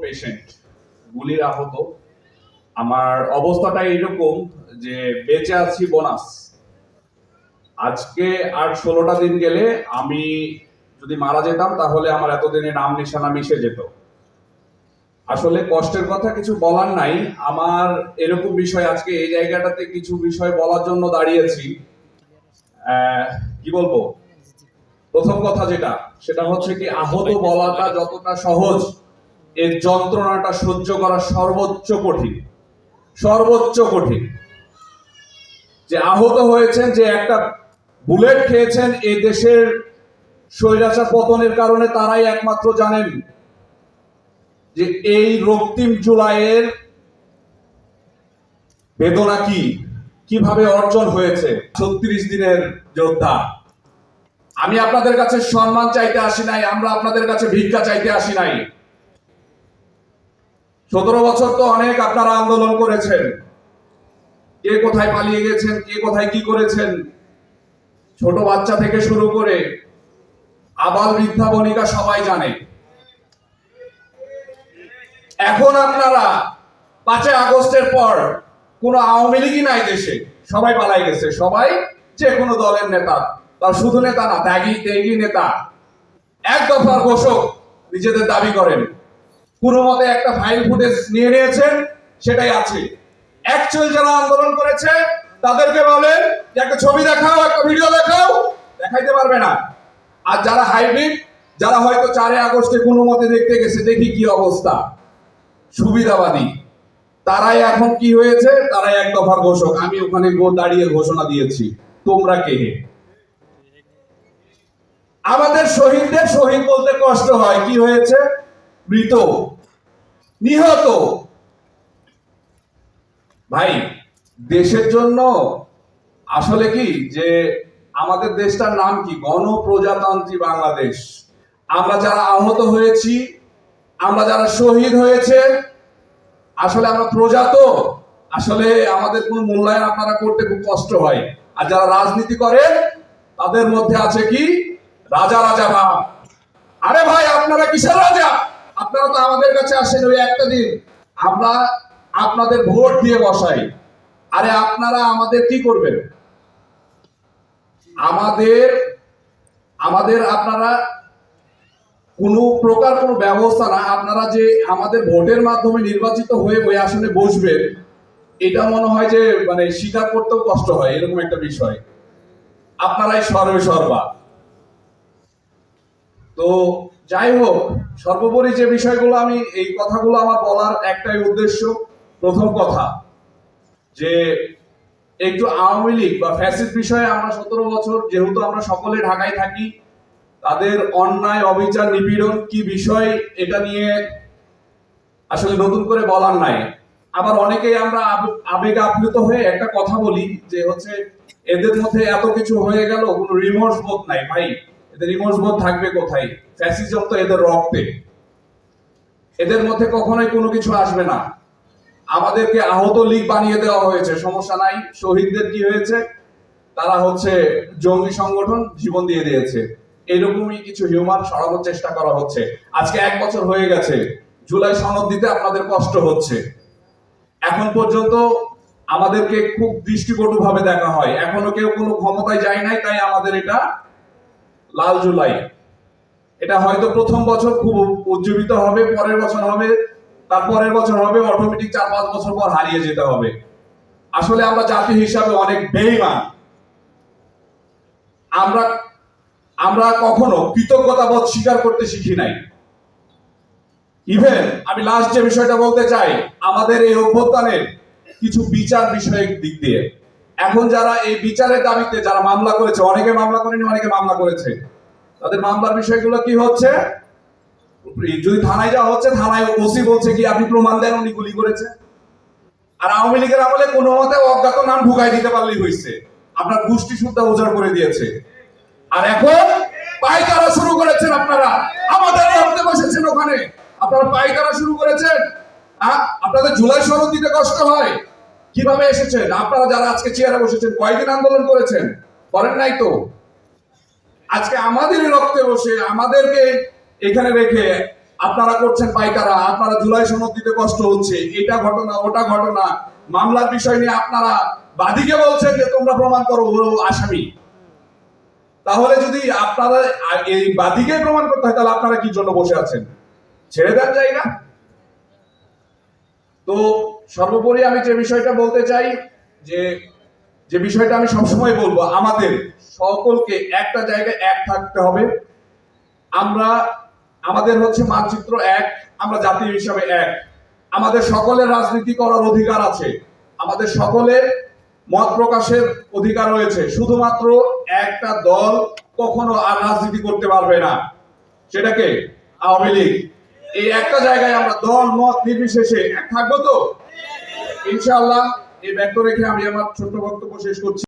Patient গুলির আহত। আমার অবস্থাটা এইরকম যে বেঁচে আছি বোনাস। আজকে আর ষোলোটা দিন গেলে আমি যদি মারা যেতাম, তাহলে আমার এতদিনে নাম নিশানা মিশে যেত। আসলে কষ্টের কথা কিছু বলার নাই। আমার এরকম বিষয় আজকে এই জায়গাটাতে কিছু বিষয় বলার জন্য দাঁড়িয়েছি। কি বলব? প্রথম কথা যেটা, সেটা হচ্ছে কি, আহত বলাটা যতটা সহজ এর যন্ত্রণাটা সহ্য করা সর্বোচ্চ কঠিন সর্বোচ্চ কঠিন। যে আহত হয়েছেন, যে একটা বুলেট খেয়েছেন, এ দেশের স্বৈরাচার পতনের কারণে তারাই একমাত্র জানেন যে এই রক্তিম জুলাইয়ের বেদনা কি, কীভাবে অর্জন হয়েছে। ছত্রিশ দিনের যোদ্ধা। আমি আপনাদের কাছে সম্মান চাইতে আসি নাই, আমরা আপনাদের কাছে ভিক্ষা চাইতে আসি নাই। সতেরো বছর তো অনেক আপনারা আন্দোলন করেছেন। কে কোথায় পালিয়ে গেছেন, কে কোথায় কি করেছেন? ছোট বাচ্চা থেকে শুরু করে আবাল বৃদ্ধা বনিকা সবাই জানে। এখন আপনারা পাঁচই আগস্টের পর কোন আওয়ামী লীগই নাই দেশে, সবাই পালাই গেছে, সবাই যে কোনো দলের নেতা তার শুধু নেতা না ত্যাগী ত্যাগী নেতা। এক দফার ঘোষক নিজেদের দাবি করেন। কোনো মতে একটা ফাইল ফুটেজ নিয়ে নিয়েছেন, সেটাই আছে। অ্যাকচুয়াল যারা আন্দোলন করেছে, তাদেরকে বলেন যে একটা ছবি দেখাও, একটা ভিডিও দেখাও, দেখাইতে পারবে না। আর যারা হাইব্রিড যারা হয়তো চারে আগস্টে কোনো মতে দেখতে গেছে, দেখি কি অবস্থা। সুবিধাবাদী। তারাই এখন কি হয়েছে? তারাই এক দফার ঘোষক। আমি ওখানে গো- দাঁড়িয়ে ঘোষণা দিয়েছি। তোমরা কে? আমাদের শহীদদের শহীদ বলতে কষ্ট হয়। কি হয়েছে? মৃত। নিহত। ভাই, দেশের জন্য আসলে কি যে আমাদের দেশটার নাম কি? গণপ্রজাতন্ত্রী বাংলাদেশ। আমরা যারা আহত হয়েছি, আমরা যারা শহীদ হয়েছে, আসলে আমরা প্রজা তো আসলে আমাদের কোনো মূল্যায়ন আপনারা করতে খুব কষ্ট হয়। আর যারা রাজনীতি করে, তাদের মধ্যে আছে কি? রাজা রাজা ভাব আরে ভাই, আপনারা কিসের রাজা? আপনারা তো আমাদের কাছে আসেন ওই একটা দিন। আমরা আপনাদের ভোট দিয়ে বসাই। আরে আপনারা আমাদের কি করবেন? আমাদের আমাদের আপনারা কোনো প্রকার কোনো ব্যবস্থা না, আপনারা যে আমাদের ভোটের মাধ্যমে নির্বাচিত হয়ে ওই আসনে বসবেন, এটা মনে হয় যে মানে স্বীকার করতেও কষ্ট হয়, এরকম একটা বিষয়। আপনারাই সর্বে সর্বা। তো যাই হোক সর্বোপরি যে বিষয়গুলো আমি, এই কথাগুলো আমার বলার একটাই উদ্দেশ্য, প্রথম কথা, যে একটু আওয়ামী লীগ বা ফ্যাসিস্ট বিষয়ে আমরা সতেরো বছর যেহেতু আমরা সকলে ঢাকায় থাকি, তাদের অন্যায়, অবিচার, নিপীড়ন কি বিষয় এটা নিয়ে আসলে নতুন করে বলার নাই। আবার অনেকেই আমরা আবে- আবেগে আপ্লুত হয়ে একটা কথা বলি, যে হচ্ছে এদের মধ্যে এত কিছু হয়ে গেল, কোনো রিমোর্স বোধ নাই, ভাই। এদের রিমোর্স বোধ থাকবে কোথায়? ফ্যাসিজম তো এদের রক্তে। এদের মধ্যে কখনোই কোনো কিছু আসবে না। আমাদেরকে আহত লীগ বানিয়ে দেওয়া হয়েছে। সমস্যা নাই। শহীদদের কি হয়েছে? তারা হচ্ছে জঙ্গি সংগঠন, জীবন দিয়ে দিয়েছে। এরকমই কিছু হিউমান সরানোর চেষ্টা করা হচ্ছে। আজকে এক বছর হয়ে গেছে। জুলাই সনদ দিতে আপনাদের কষ্ট হচ্ছে। এখন পর্যন্ত আমাদেরকে খুব দৃষ্টিকটু ভাবে দেখা হয়। এখনও কেউ কোনো ক্ষমতায় যায় নাই, তাই আমাদের এটা লাল জুলাই। এটা হয়তো প্রথম বছর খুব উজ্জীবিত হবে, পরের বছর হবে তারপরের বছর হবে অটোমেটিক চার পাঁচ বছর পর হারিয়ে যেতে হবে। আসলে আমরা জাতি হিসাবে অনেক বেইমান। আমরা আমরা কখনো কৃতজ্ঞতাবোধ স্বীকার করতে শিখি নাই। ইভেন আমি লাস্ট যে বিষয়টা বলতে চাই, আমাদের এই অভ্যুত্থানের কিছু বিচার বিষয়ক দিক দিয়ে। এখন যারা এই বিচারের দাবিতে যারা মামলা করেছে, অনেকে মামলা করেনি, অনেকে মামলা করেছে। তাদের মামলার বিষয়গুলো কি হচ্ছে? যদি থানায় যাওয়া হচ্ছে, থানায় ওসি বলছে কি, আপনি প্রমাণ দেন, উনি গুলি করেছে। আর আওয়ামী লীগের আমলে কোনো মতে অজ্ঞাত নাম ঢুকাই দিতে পারলেই হয়েছে। আপনার গোষ্ঠী সুদ্ধা উজাড় করে দিয়েছে। আর এখন পাইকারা শুরু করেছেন আপনারা। আমাদের রক্তে বসেছেন ওখানে। আপনারা পাইকারা শুরু করেছেন? আপনাদের জুলাই সনদ দিতে কষ্ট হয়। কীভাবে এসেছেন? আপনারা যারা আজকে চেয়ারে বসেছেন, কয়দিন আন্দোলন করেছেন? করেন নাই তো? আজকে আমাদেরই রক্তে বসে আমাদেরকে এখানে রেখে আপনারা করছেন পাইকারা, আপনারা জুলাই সনদ দিতে কষ্ট হচ্ছে, এটা ঘটনা, ওটা ঘটনা, মামলার বিষয় নিয়ে আপনারা বাদীকে বলছেন যে তোমরা প্রমাণ করো ও আসামি। তাহলে যদি আপনারা এই বাদীকে প্রমাণ করতে হয়, তাহলে আপনারা কি জন্য বসে আছেন? ছেড়ে দেন যাই না। তো সর্বোপরি আমি যে বিষয়টা বলতে চাই, যে যে বিষয়টা আমি সবসময় বলব, আমাদের সকলকে একটা জায়গায় এক থাকতে হবে। আমরা, আমাদের হচ্ছে মানচিত্র এক, আমরা জাতি হিসাবে এক। আমাদের সকলের রাজনীতি করার অধিকার আছে। আমাদের সকলের মত প্রকাশের অধিকার রয়েছে। শুধুমাত্র একটা দল কখনো আর রাজনীতি করতে পারবে না। সেটাকে আওয়ামী লীগ। এই একটা জায়গায় আমরা দল, মত নির্বিশেষে এক থাকব তো? ইনশাআল্লাহ এই ব্যক্ত রেখে আমি আমার ছোট্ট বক্তব্য শেষ করছি।